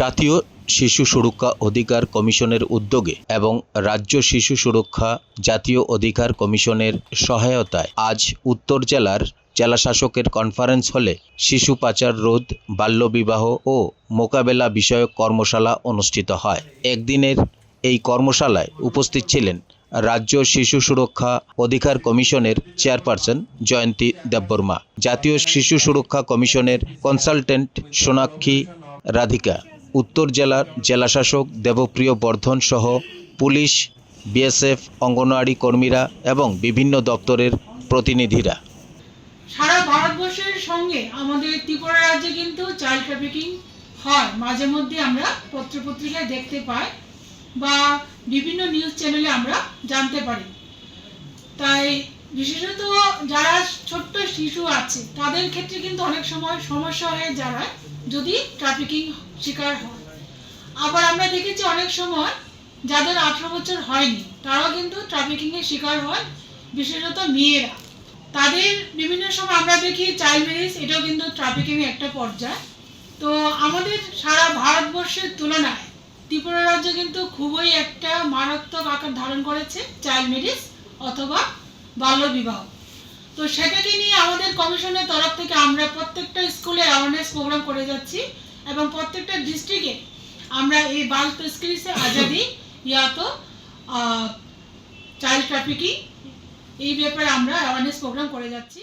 জাতীয় শিশু সুরক্ষা অধিকার কমিশনের উদ্যোগে এবং রাজ্য শিশু সুরক্ষা জাতীয় অধিকার কমিশনের সহায়তায় আজ উত্তর জেলার জেলাশাসকের কনফারেন্স হলে শিশু পাচার রোধ, বাল্যবিবাহ ও মোকাবেলা বিষয়ক কর্মশালা অনুষ্ঠিত হয়। একদিনের এই কর্মশালায় উপস্থিত ছিলেন রাজ্য শিশু সুরক্ষা অধিকার কমিশনের চেয়ারপারসন জয়ন্তী দেববর্মা, জাতীয় শিশু সুরক্ষা কমিশনের কনসালটেন্ট সোনাক্ষী রাধিকা। উত্তর জেলার জেলাশাসক দেবপ্রিয় বর্ধন সহ পুলিশ, বিএসএফ, অঙ্গনওয়াড়ি কর্মীরা এবং বিভিন্ন দপ্তরের প্রতিনিধিরা। সারা ভারতবর্ষের সঙ্গে আমাদের ত্রিপুরা রাজ্যে কিন্তু চাইল্ড ট্রাফিকিং হয়। মাঝে মধ্যে আমরা পত্রপত্রিকায় দেখতে পাই বা বিভিন্ন নিউজ চ্যানেলে আমরা জানতে পারি। তাই বিশেষত যারা ছোট্ট শিশু আছে, তাদের ক্ষেত্রে কিন্তু অনেক সময় সমস্যা হয়ে দাঁড়ায় যদি ট্রাফিকিং শিকার হয়। আবার আমরা দেখেছি অনেক সময় যাদের আঠারো বছর হয়নি, তারাও কিন্তু ট্রাফিকিংয়ের শিকার হয়, বিশেষত মেয়েরা। তাদের বিভিন্ন সময় আমরা দেখি চাইল্ড ম্যারেজ এটাও কিন্তু ট্রাফিকিং একটা পর্যায়। তো আমাদের সারা ভারতবর্ষের তুলনায় ত্রিপুরা রাজ্য কিন্তু খুবই একটা মারাত্মক আকার ধারণ করেছে চাইল্ড ম্যারেজ অথবা বাল্যবিবাহ। তো সেটাকে নিয়ে আমাদের কমিশনের তরফ থেকে আমরা প্রত্যেকটা অ্যাওয়ারনেস প্রোগ্রাম করে যাচ্ছি এবং প্রত্যেকটা ডিস্ট্রিক্টে আমরা এই বাল সে আজাদি ইয়া তো চাইল্ড ট্রাফিকিং এই ব্যাপারে আমরা অ্যাওয়ারনেস প্রোগ্রাম করে যাচ্ছি।